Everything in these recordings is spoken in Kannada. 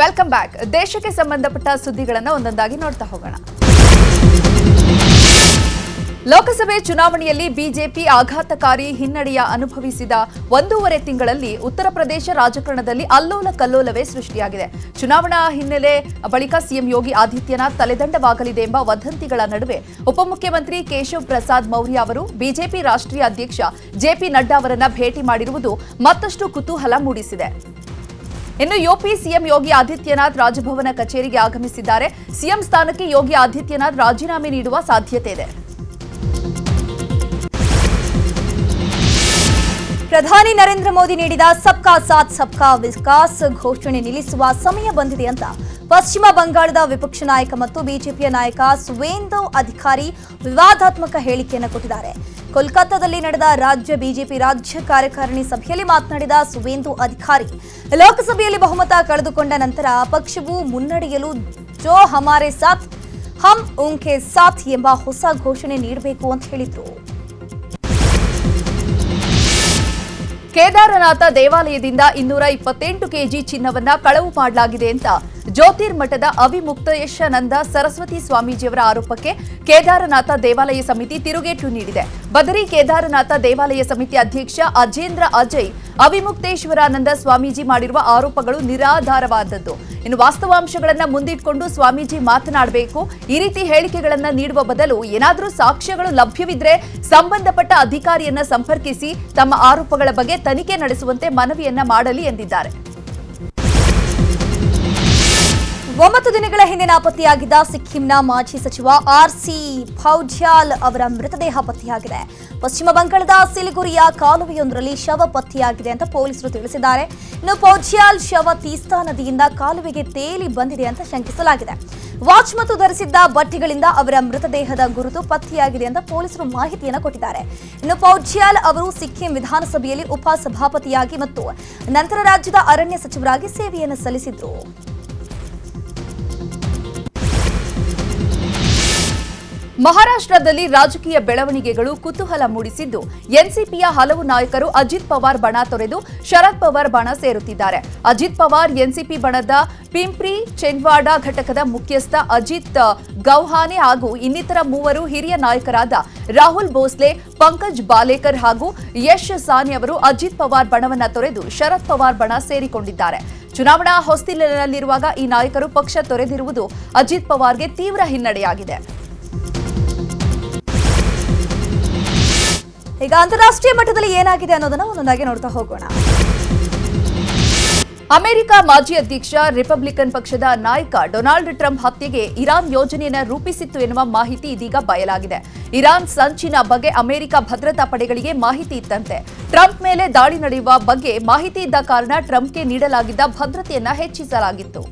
ವೆಲ್ಕಮ್ ಬ್ಯಾಕ್ ದೇಶಕ್ಕೆ ಸಂಬಂಧಪಟ್ಟ ಸುದ್ದಿಗಳನ್ನು ಒಂದೊಂದಾಗಿ ನೋಡ್ತಾ ಹೋಗೋಣ. ಲೋಕಸಭೆ ಚುನಾವಣೆಯಲ್ಲಿ ಬಿಜೆಪಿ ಆಘಾತಕಾರಿ ಹಿನ್ನಡೆಯ ಅನುಭವಿಸಿದ ಒಂದೂವರೆ ತಿಂಗಳಲ್ಲಿ ಉತ್ತರ ಪ್ರದೇಶ ರಾಜಕಾರಣದಲ್ಲಿ ಅಲ್ಲೋಲ ಕಲ್ಲೋಲವೇ ಸೃಷ್ಟಿಯಾಗಿದೆ. ಚುನಾವಣಾ ಹಿನ್ನೆಲೆ ಬಳಿಕ ಸಿಎಂ ಯೋಗಿ ಆದಿತ್ಯನಾಥ್ ತಲೆದಂಡವಾಗಲಿದೆ ಎಂಬ ವದಂತಿಗಳ ನಡುವೆ ಉಪಮುಖ್ಯಮಂತ್ರಿ ಕೇಶವ್ ಪ್ರಸಾದ್ ಮೌರ್ಯ ಅವರು ಬಿಜೆಪಿ ರಾಷ್ಟ್ರೀಯ ಅಧ್ಯಕ್ಷ ಜೆಪಿ ನಡ್ಡಾ ಅವರನ್ನ ಭೇಟಿ ಮಾಡಿರುವುದು ಮತ್ತಷ್ಟು ಕುತೂಹಲ ಮೂಡಿಸಿದೆ. ಇನ್ನು ಯುಪಿ ಸಿಎಂ ಯೋಗಿ ಆದಿತ್ಯನಾಥ್ ರಾಜಭವನ ಕಚೇರಿಗೆ ಆಗಮಿಸಿದ್ದಾರೆ. ಸಿಎಂ ಸ್ಥಾನಕ್ಕೆ ಯೋಗಿ ಆದಿತ್ಯನಾಥ್ ರಾಜೀನಾಮೆ ನೀಡುವ ಸಾಧ್ಯತೆ ಇದೆ. ಪ್ರಧಾನಿ ನರೇಂದ್ರ ಮೋದಿ ನೀಡಿದ ಸಬ್ಕಾ ಸಾಥ್, ಸಬ್ಕಾ ವಿಕಾಸ್ ಘೋಷಣೆ ನಿಲ್ಲಿಸುವ ಸಮಯ ಬಂದಿದೆ ಅಂತ ಪಶ್ಚಿಮ ಬಂಗಾಳದ ವಿಪಕ್ಷ ನಾಯಕ ಮತ್ತು ಬಿಜೆಪಿಯ ನಾಯಕ ಸುವೇಂದು ಅಧಿಕಾರಿ ವಿವಾದಾತ್ಮಕ ಹೇಳಿಕೆಯನ್ನು ಕೊಟ್ಟಿದ್ದಾರೆ. ಕೋಲ್ಕತ್ತಾದಲ್ಲಿ ನಡೆದ ರಾಜ್ಯ ಬಿಜೆಪಿ ರಾಜ್ಯ ಕಾರ್ಯಕಾರಿಣಿ ಸಭೆಯಲ್ಲಿ ಮಾತನಾಡಿದ ಸುವೇಂದು ಅಧಿಕಾರಿ, ಲೋಕಸಭೆಯಲ್ಲಿ ಬಹುಮತ ಕಳೆದುಕೊಂಡ ನಂತರ ಪಕ್ಷವು ಮುನ್ನಡೆಯಲು ಜೋ ಹಮಾರೆ ಸಾಥ್, ಹಮ್ ಉಂಕೆ ಸಾಥ್ ಎಂಬ ಹೊಸ ಘೋಷಣೆ ನೀಡಬೇಕು ಅಂತ ಹೇಳಿದ್ರು. ಕೇದಾರನಾಥ ದೇವಾಲಯದಿಂದ ಇನ್ನೂರ ಇಪ್ಪತ್ತೆಂಟು ಕೆಜಿ ಚಿನ್ನವನ್ನ ಕಳವು ಮಾಡಲಾಗಿದೆ ಅಂತ ಜ್ಯೋತಿರ್ಮಠದ ಅವಿಮುಕ್ತೇಶಾನಂದ ಸರಸ್ವತಿ ಸ್ವಾಮೀಜಿಯವರ ಆರೋಪಕ್ಕೆ ಕೇದಾರನಾಥ ದೇವಾಲಯ ಸಮಿತಿ ತಿರುಗೇಟು ನೀಡಿದೆ. ಬದರಿ ಕೇದಾರನಾಥ ದೇವಾಲಯ ಸಮಿತಿ ಅಧ್ಯಕ್ಷ ಅಜೇಂದ್ರ ಅಜಯ್ ಅವಿಮುಕ್ತೇಶ್ವರಾನಂದ ಸ್ವಾಮೀಜಿ ಮಾಡಿರುವ ಆರೋಪಗಳು ನಿರಾಧಾರವಾದದ್ದು. ಇನ್ನು ವಾಸ್ತವಾಂಶಗಳನ್ನು ಮುಂದಿಟ್ಕೊಂಡು ಸ್ವಾಮೀಜಿ ಮಾತನಾಡಬೇಕು. ಈ ರೀತಿ ಹೇಳಿಕೆಗಳನ್ನು ನೀಡುವ ಬದಲು ಏನಾದರೂ ಸಾಕ್ಷ್ಯಗಳು ಲಭ್ಯವಿದ್ರೆ ಸಂಬಂಧಪಟ್ಟ ಅಧಿಕಾರಿಯನ್ನ ಸಂಪರ್ಕಿಸಿ ತಮ್ಮ ಆರೋಪಗಳ ಬಗ್ಗೆ ತನಿಖೆ ನಡೆಸುವಂತೆ ಮನವಿಯನ್ನ ಮಾಡಲಿ ಎಂದಿದ್ದಾರೆ. ಒಂಬತ್ತು ದಿನಗಳ ಹಿಂದೆ ನಾಪತ್ತೆಯಾಗಿದ್ದ ಸಿಕ್ಕಿಂನ ಮಾಜಿ ಸಚಿವ ಆರ್ ಸಿ ಫೌಜ್ಯಾಲ್ ಅವರ ಮೃತದೇಹ ಪತ್ತೆಯಾಗಿದೆ. ಪಶ್ಚಿಮ ಬಂಗಾಳದ ಸಿಲಿಗುರಿಯ ಕಾಲುವೆಯೊಂದರಲ್ಲಿ ಶವ ಪತ್ತೆಯಾಗಿದೆ ಅಂತ ಪೊಲೀಸರು ತಿಳಿಸಿದ್ದಾರೆ. ಇನ್ನು ಫೌಜ್ಯಾಲ್ ಶವ ತೀಸ್ತಾ ನದಿಯಿಂದ ಕಾಲುವೆಗೆ ತೇಲಿ ಬಂದಿದೆ ಅಂತ ಶಂಕಿಸಲಾಗಿದೆ. ವಾಚ್ ಮತ್ತು ಧರಿಸಿದ್ದ ಬಟ್ಟೆಗಳಿಂದ ಅವರ ಮೃತದೇಹದ ಗುರುತು ಪತ್ತೆಯಾಗಿದೆ ಅಂತ ಪೊಲೀಸರು ಮಾಹಿತಿಯನ್ನು ಕೊಟ್ಟಿದ್ದಾರೆ. ಇನ್ನು ಫೌಜ್ಯಾಲ್ ಅವರು ಸಿಕ್ಕಿಂ ವಿಧಾನಸಭೆಯಲ್ಲಿ ಉಪಸಭಾಪತಿಯಾಗಿ ಮತ್ತು ನಂತರ ರಾಜ್ಯದ ಅರಣ್ಯ ಸಚಿವರಾಗಿ ಸೇವೆಯನ್ನು ಸಲ್ಲಿಸಿದ್ರು. ಮಹಾರಾಷ್ಟ್ರದಲ್ಲಿ ರಾಜಕೀಯ ಬೆಳವಣಿಗೆಗಳು ಕುತೂಹಲ ಮೂಡಿಸಿದ್ದು, ಎನ್ಸಿಪಿಯ ಹಲವು ನಾಯಕರು ಅಜಿತ್ ಪವಾರ್ ಬಣ ತೊರೆದು ಶರದ್ ಪವಾರ್ ಬಣ ಸೇರುತ್ತಿದ್ದಾರೆ. ಅಜಿತ್ ಪವಾರ್ ಎನ್ಸಿಪಿ ಬಣದ ಪಿಂಪ್ರಿ ಚೆನ್ವಾಡ ಘಟಕದ ಮುಖ್ಯಸ್ಥ ಅಜಿತ್ ಗೌಹಾನೆ ಹಾಗೂ ಇನ್ನಿತರ ಮೂವರು ಹಿರಿಯ ನಾಯಕರಾದ ರಾಹುಲ್ ಭೋಸ್ಲೆ, ಪಂಕಜ್ ಬಾಲೇಕರ್ ಹಾಗೂ ಯಶ್ ಸಾನಿ ಅವರು ಅಜಿತ್ ಪವಾರ್ ಬಣವನ್ನ ತೊರೆದು ಶರದ್ ಪವಾರ್ ಬಣ ಸೇರಿಕೊಂಡಿದ್ದಾರೆ. ಚುನಾವಣಾ ಹೊಸ್ತಿಲಿನಲ್ಲಿರುವಾಗ ಈ ನಾಯಕರು ಪಕ್ಷ ತೊರೆದಿರುವುದು ಅಜಿತ್ ಪವಾರ್ಗೆ ತೀವ್ರ ಹಿನ್ನಡೆಯಾಗಿದೆ. ಈಗ ಅಂತಾರಾಷ್ಟ್ರೀಯ ಮಟ್ಟದಲ್ಲಿ ಏನಾಗಿದೆ ಅನ್ನೋದನ್ನ ಒಂದೊಂದಾಗಿ ನೋಡ್ತಾ ಹೋಗೋಣ. ಅಮೆರಿಕ ಮಾಜಿ ಅಧ್ಯಕ್ಷ ರಿಪಬ್ಲಿಕನ್ ಪಕ್ಷದ ನಾಯಕ ಡೊನಾಲ್ಡ್ ಟ್ರಂಪ್ ಹತ್ಯೆಗೆ ಇರಾನ್ ಯೋಜನೆಯನ್ನು ರೂಪಿಸಿತ್ತು ಎನ್ನುವ ಮಾಹಿತಿ ಇದೀಗ ಬಯಲಾಗಿದೆ. ಇರಾನ್ ಸಂಚಿನ ಬಗ್ಗೆ ಅಮೆರಿಕ ಭದ್ರತಾ ಪಡೆಗಳಿಗೆ ಮಾಹಿತಿ ಇತ್ತಂತೆ. ಟ್ರಂಪ್ ಮೇಲೆ ದಾಳಿ ನಡೆಯುವ ಬಗ್ಗೆ ಮಾಹಿತಿ ಇದ್ದ ಕಾರಣ ಟ್ರಂಪ್ಗೆ ನೀಡಲಾಗಿದ್ದ ಭದ್ರತೆಯನ್ನ ಹೆಚ್ಚಿಸಲಾಗಿತ್ತು.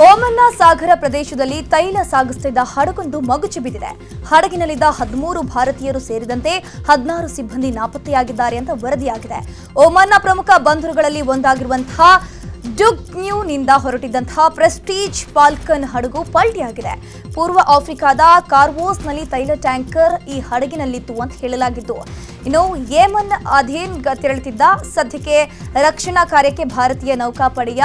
ಓಮನ್ನ ಸಾಗರ ಪ್ರದೇಶದಲ್ಲಿ ತೈಲ ಸಾಗಿಸುತ್ತಿದ್ದ ಹಡಗೊಂದು ಮಗುಚಿ ಬಿದ್ದಿದೆ ಹಡಗಿನಲ್ಲಿದ್ದ ಹದಿಮೂರು ಭಾರತೀಯರು ಸೇರಿದಂತೆ ಹದಿನಾರು ಸಿಬ್ಬಂದಿ ನಾಪತ್ತೆಯಾಗಿದ್ದಾರೆ ಅಂತ ವರದಿಯಾಗಿದೆ. ಓಮನ್ನ ಪ್ರಮುಖ ಬಂದರುಗಳಲ್ಲಿ ಒಂದಾಗಿರುವಂತಹ ಡುಗ್ನ್ಯೂನಿಂದ ಹೊರಟಿದ್ದಂತಹ ಪ್ರೆಸ್ಟೀಜ್ ಪಾಲ್ಕನ್ ಹಡಗು ಪಲ್ಟಿಯಾಗಿದೆ. ಪೂರ್ವ ಆಫ್ರಿಕಾದ ಕಾರ್ವೋಸ್ನಲ್ಲಿ ತೈಲ ಟ್ಯಾಂಕರ್ ಈ ಹಡಗಿನಲ್ಲಿತ್ತು ಅಂತ ಹೇಳಲಾಗಿದ್ದು, ಇನ್ನು ಯೇಮನ್ ಅಧೀನ್ ತೆರಳುತ್ತಿದ್ದ ಸದ್ಯಕ್ಕೆ ರಕ್ಷಣಾ ಕಾರ್ಯಕ್ಕೆ ಭಾರತೀಯ ನೌಕಾಪಡೆಯ